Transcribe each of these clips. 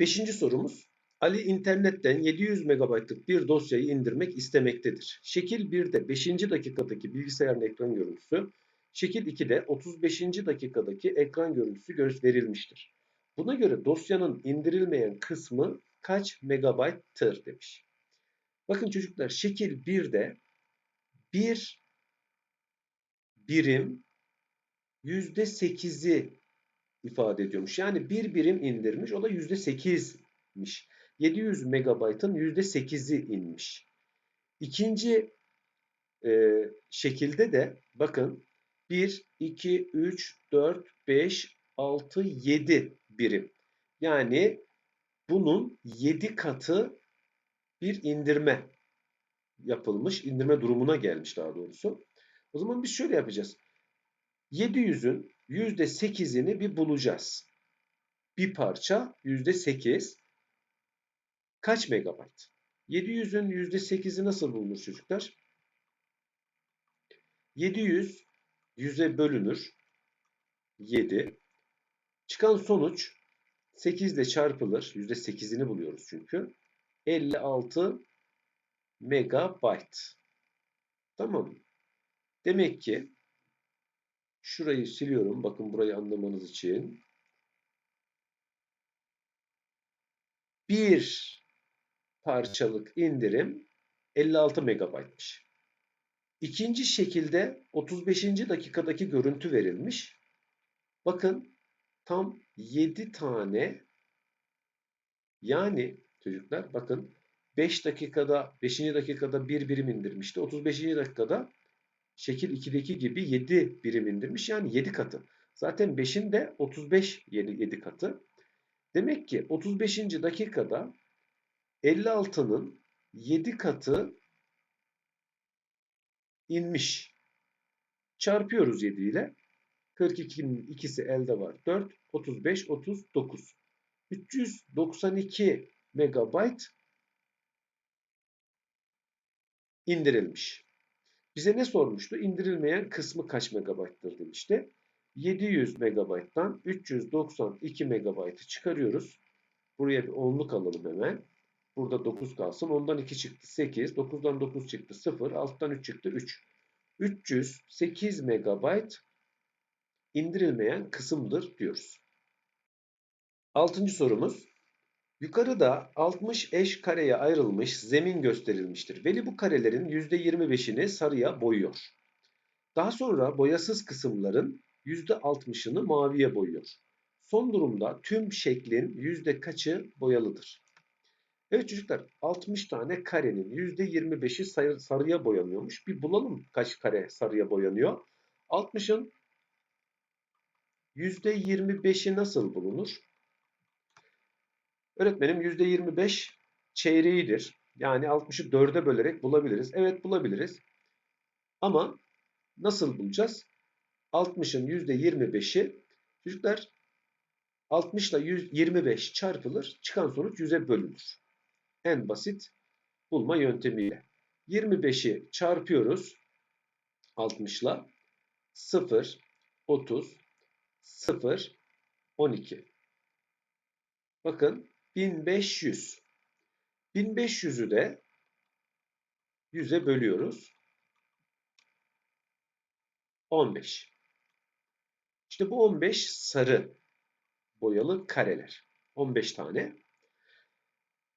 Beşinci sorumuz. Ali internetten 700 MB'lık bir dosyayı indirmek istemektedir. Şekil 1'de 5. dakikadaki bilgisayarın ekran görüntüsü, şekil 2'de 35. dakikadaki ekran görüntüsü verilmiştir. Buna göre dosyanın indirilmeyen kısmı kaç megabayttır demiş. Bakın çocuklar şekil 1'de bir birim %8'i ifade ediyormuş. Yani bir birim indirmiş. O da %8'miş. 700 megabaytın %8'i inmiş. İkinci e, şekilde de bakın 1, 2, 3, 4, 5, 6, 7 birim. Yani bunun 7 katı bir indirme yapılmış. indirme durumuna gelmiş daha doğrusu. O zaman biz şöyle yapacağız. 700'ün %8'ini bir bulacağız. Bir parça %8 kaç megabayt? 700'ün %8'i nasıl bulunur çocuklar? 700 100'e bölünür. 7. Çıkan sonuç 8 ile çarpılır. %8'ini buluyoruz çünkü. 56 megabayt. Tamam mı? Demek ki Şurayı siliyorum. Bakın burayı anlamanız için. Bir parçalık indirim 56 megabaytmış. İkinci şekilde 35. dakikadaki görüntü verilmiş. Bakın tam 7 tane yani çocuklar bakın 5 dakikada 5. dakikada bir birim indirmişti. 35. dakikada şekil 2'deki gibi 7 birim indirmiş. Yani 7 katı. Zaten 5'in de 35 7, 7 katı. Demek ki 35. dakikada 56'nın 7 katı inmiş. Çarpıyoruz 7 ile. 42'nin ikisi elde var. 4, 35, 39. 392 megabayt indirilmiş. Bize ne sormuştu? İndirilmeyen kısmı kaç megabayttır demişti. 700 megabayttan 392 megabaytı çıkarıyoruz. Buraya bir onluk alalım hemen. Burada 9 kalsın. Ondan 2 çıktı 8. 9'dan 9 çıktı 0. Alttan 3 çıktı 3. 308 megabayt indirilmeyen kısımdır diyoruz. Altıncı sorumuz. Yukarıda 60 eş kareye ayrılmış zemin gösterilmiştir. Veli bu karelerin %25'ini sarıya boyuyor. Daha sonra boyasız kısımların %60'ını maviye boyuyor. Son durumda tüm şeklin yüzde kaçı boyalıdır? Evet çocuklar 60 tane karenin %25'i sarıya boyanıyormuş. Bir bulalım kaç kare sarıya boyanıyor. 60'ın %25'i nasıl bulunur? Öğretmenim %25 çeyreğidir. Yani 60'ı 4'e bölerek bulabiliriz. Evet bulabiliriz. Ama nasıl bulacağız? 60'ın %25'i çocuklar 60 ile 125 çarpılır. Çıkan sonuç 100'e bölünür. En basit bulma yöntemiyle. 25'i çarpıyoruz 60 ile 0, 30, 0, 12. Bakın 1500. 1500'ü de 100'e bölüyoruz. 15. İşte bu 15 sarı boyalı kareler. 15 tane.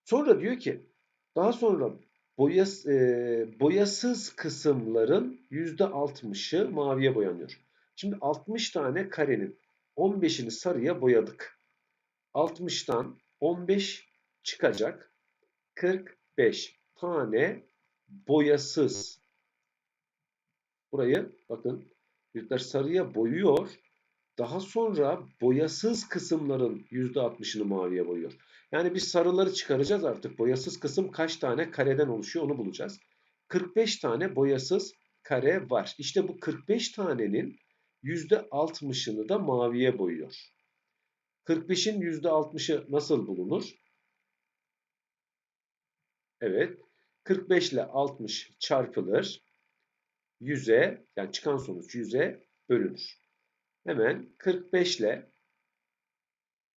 Sonra diyor ki daha sonra boyas, e, boyasız kısımların %60'ı maviye boyanıyor. Şimdi 60 tane karenin 15'ini sarıya boyadık. 60'tan 15 çıkacak. 45 tane boyasız. Burayı bakın çocuklar sarıya boyuyor. Daha sonra boyasız kısımların %60'ını maviye boyuyor. Yani biz sarıları çıkaracağız artık. Boyasız kısım kaç tane kareden oluşuyor onu bulacağız. 45 tane boyasız kare var. İşte bu 45 tanenin %60'ını da maviye boyuyor. 45'in %60'ı nasıl bulunur? Evet. 45 ile 60 çarpılır. 100'e yani çıkan sonuç 100'e bölünür. Hemen 45 ile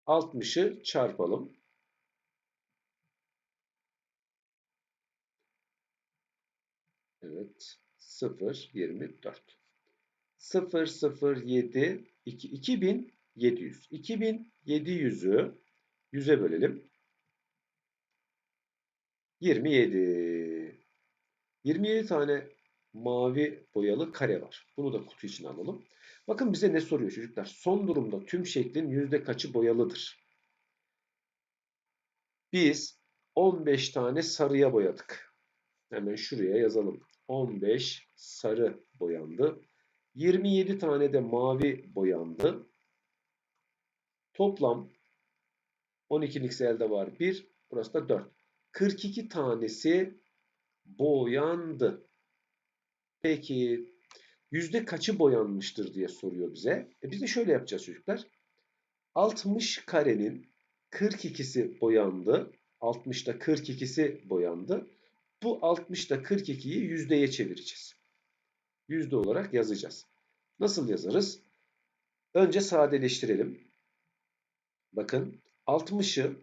60'ı çarpalım. Evet. 0, 24. 0, 0, 7, 2, 2000 2700. 2700'ü 100'e bölelim. 27. 27 tane mavi boyalı kare var. Bunu da kutu içine alalım. Bakın bize ne soruyor çocuklar? Son durumda tüm şeklin yüzde kaçı boyalıdır? Biz 15 tane sarıya boyadık. Hemen şuraya yazalım. 15 sarı boyandı. 27 tane de mavi boyandı. Toplam 12'lik elde var 1. Burası da 4. 42 tanesi boyandı. Peki yüzde kaçı boyanmıştır diye soruyor bize. E biz de şöyle yapacağız çocuklar. 60 karenin 42'si boyandı. 60'da 42'si boyandı. Bu 60'da 42'yi yüzdeye çevireceğiz. Yüzde olarak yazacağız. Nasıl yazarız? Önce sadeleştirelim. Bakın 60'ı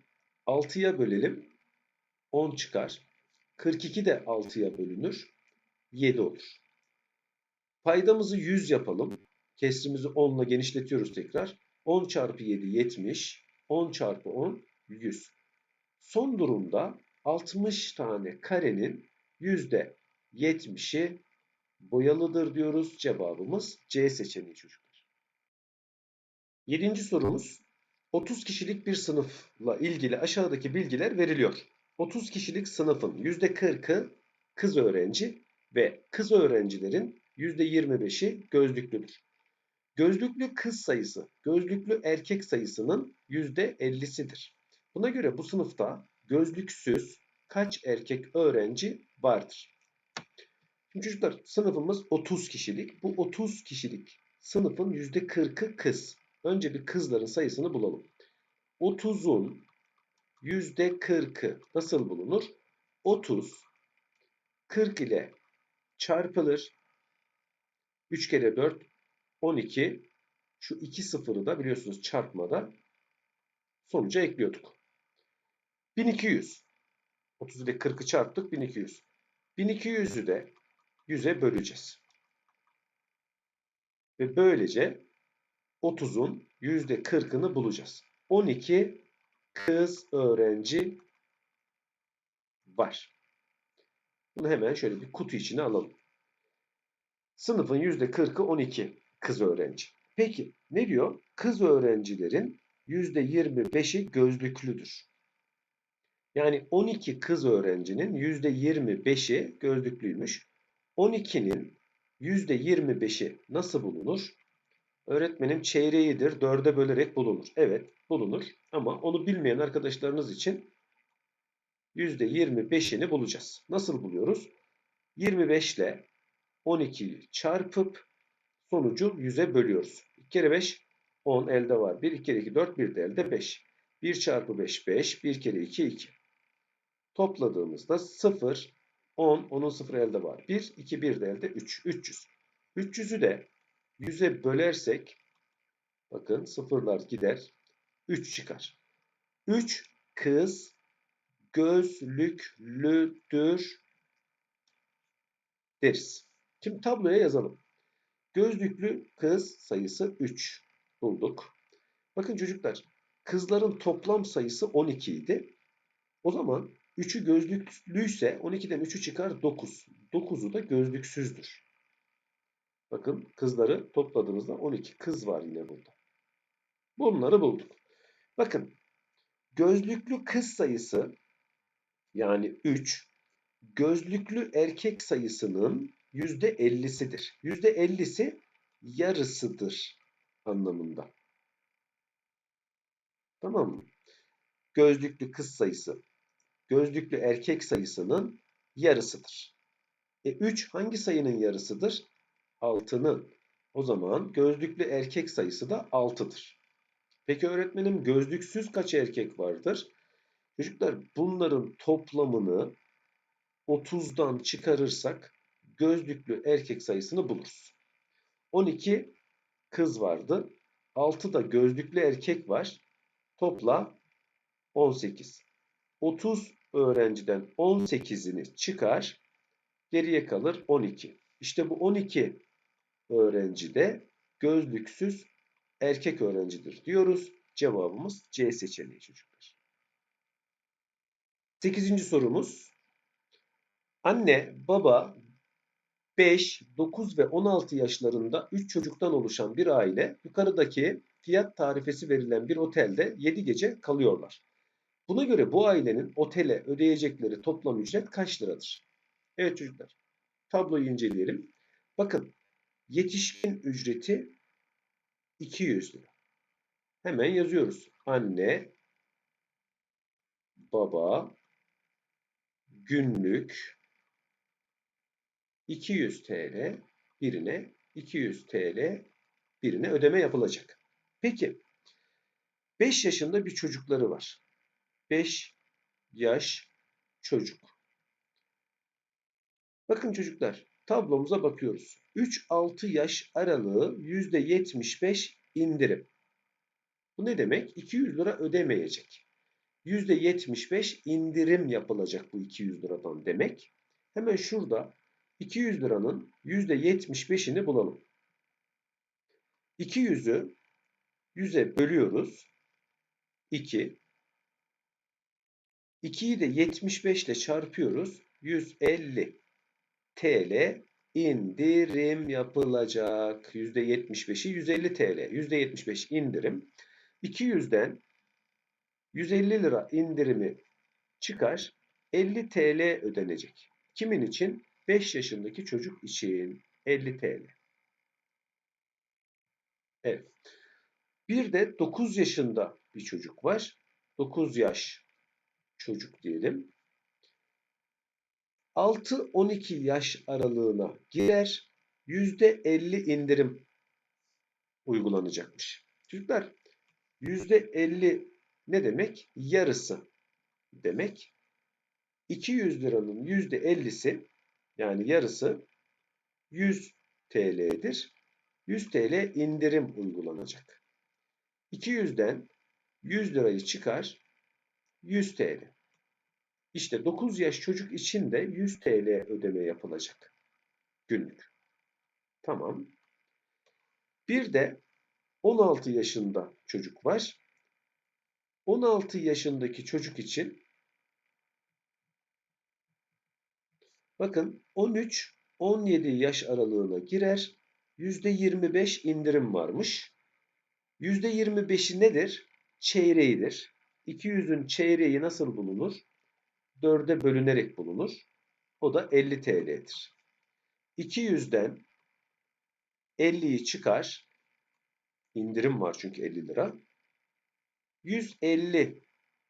6'ya bölelim. 10 çıkar. 42 de 6'ya bölünür. 7 olur. Paydamızı 100 yapalım. Kesrimizi 10 ile genişletiyoruz tekrar. 10 çarpı 7 70. 10 çarpı 10 100. Son durumda 60 tane karenin %70'i boyalıdır diyoruz. Cevabımız C seçeneği çocuklar. Yedinci sorumuz. 30 kişilik bir sınıfla ilgili aşağıdaki bilgiler veriliyor. 30 kişilik sınıfın %40'ı kız öğrenci ve kız öğrencilerin %25'i gözlüklüdür. Gözlüklü kız sayısı gözlüklü erkek sayısının %50'sidir. Buna göre bu sınıfta gözlüksüz kaç erkek öğrenci vardır? Çocuklar sınıfımız 30 kişilik. Bu 30 kişilik sınıfın %40'ı kız. Önce bir kızların sayısını bulalım. 30'un %40'ı nasıl bulunur? 30 40 ile çarpılır. 3 kere 4 12. Şu iki sıfırı da biliyorsunuz çarpmada sonuca ekliyorduk. 1200. 30 ile 40'ı çarptık 1200. 1200'ü de 100'e böleceğiz. Ve böylece 30'un %40'ını bulacağız. 12 kız öğrenci var. Bunu hemen şöyle bir kutu içine alalım. Sınıfın %40'ı 12 kız öğrenci. Peki ne diyor? Kız öğrencilerin %25'i gözlüklüdür. Yani 12 kız öğrencinin %25'i gözlüklüymüş. 12'nin %25'i nasıl bulunur? Öğretmenim çeyreğidir. 4'e bölerek bulunur. Evet bulunur. Ama onu bilmeyen arkadaşlarınız için %25'ini bulacağız. Nasıl buluyoruz? 25 ile 12'yi çarpıp sonucu 100'e bölüyoruz. 2 kere 5 10 elde var. 1, 2 kere 2 4, 1 de elde 5. 1 çarpı 5 5, 1 kere 2 2. Topladığımızda 0, 10, onun 0 elde var. 1, 2, 1 de elde 3, 300. 300'ü de 100'e bölersek bakın sıfırlar gider. 3 çıkar. 3 kız gözlüklüdür deriz. Şimdi tabloya yazalım. Gözlüklü kız sayısı 3 bulduk. Bakın çocuklar kızların toplam sayısı 12 idi. O zaman 3'ü gözlüklüyse 12'den 3'ü çıkar 9. 9'u da gözlüksüzdür. Bakın kızları topladığımızda 12 kız var yine burada. Bunları bulduk. Bakın gözlüklü kız sayısı yani 3 gözlüklü erkek sayısının %50'sidir. %50'si yarısıdır anlamında. Tamam mı? Gözlüklü kız sayısı gözlüklü erkek sayısının yarısıdır. E 3 hangi sayının yarısıdır? 6'nın. O zaman gözlüklü erkek sayısı da 6'dır. Peki öğretmenim gözlüksüz kaç erkek vardır? Çocuklar bunların toplamını 30'dan çıkarırsak gözlüklü erkek sayısını buluruz. 12 kız vardı. 6 da gözlüklü erkek var. Topla 18. 30 öğrenciden 18'ini çıkar. Geriye kalır 12. İşte bu 12 öğrenci de gözlüksüz erkek öğrencidir diyoruz. Cevabımız C seçeneği çocuklar. 8. sorumuz. Anne, baba, 5, 9 ve 16 yaşlarında 3 çocuktan oluşan bir aile yukarıdaki fiyat tarifesi verilen bir otelde 7 gece kalıyorlar. Buna göre bu ailenin otele ödeyecekleri toplam ücret kaç liradır? Evet çocuklar, tabloyu inceleyelim. Bakın, yetişkin ücreti 200 lira. Hemen yazıyoruz. Anne, baba, günlük 200 TL birine 200 TL birine ödeme yapılacak. Peki 5 yaşında bir çocukları var. 5 yaş çocuk. Bakın çocuklar tablomuza bakıyoruz. 3-6 yaş aralığı %75 indirim. Bu ne demek? 200 lira ödemeyecek. %75 indirim yapılacak bu 200 liradan demek. Hemen şurada 200 liranın %75'ini bulalım. 200'ü 100'e bölüyoruz. 2. 2'yi de 75 ile çarpıyoruz. 150 TL indirim yapılacak. %75'i 150 TL. %75 indirim. 200'den 150 lira indirimi çıkar. 50 TL ödenecek. Kimin için? 5 yaşındaki çocuk için 50 TL. Evet. Bir de 9 yaşında bir çocuk var. 9 yaş çocuk diyelim. 6-12 yaş aralığına girer. %50 indirim uygulanacakmış. Çocuklar %50 ne demek? Yarısı demek. 200 liranın %50'si yani yarısı 100 TL'dir. 100 TL indirim uygulanacak. 200'den 100 lirayı çıkar 100 TL. İşte 9 yaş çocuk için de 100 TL ödeme yapılacak. Günlük. Tamam. Bir de 16 yaşında çocuk var. 16 yaşındaki çocuk için bakın 13-17 yaş aralığına girer. %25 indirim varmış. %25'i nedir? Çeyreğidir. 200'ün çeyreği nasıl bulunur? 4'e bölünerek bulunur. O da 50 TL'dir. 200'den 50'yi çıkar. İndirim var çünkü 50 lira. 150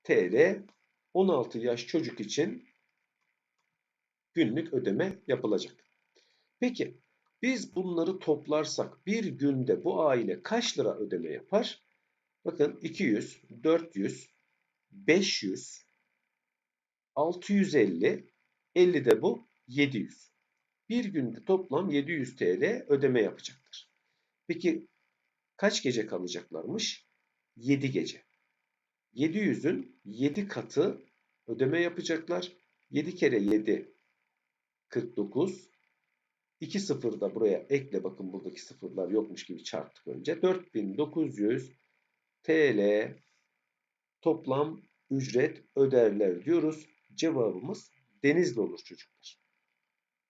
TL 16 yaş çocuk için günlük ödeme yapılacak. Peki biz bunları toplarsak bir günde bu aile kaç lira ödeme yapar? Bakın 200, 400, 500, 650, 50 de bu 700. Bir günde toplam 700 TL ödeme yapacaktır. Peki kaç gece kalacaklarmış? 7 gece. 700'ün 7 katı ödeme yapacaklar. 7 kere 7 49. 2 sıfır da buraya ekle. Bakın buradaki sıfırlar yokmuş gibi çarptık önce. 4900 TL toplam ücret öderler diyoruz. Cevabımız Denizli olur çocuklar.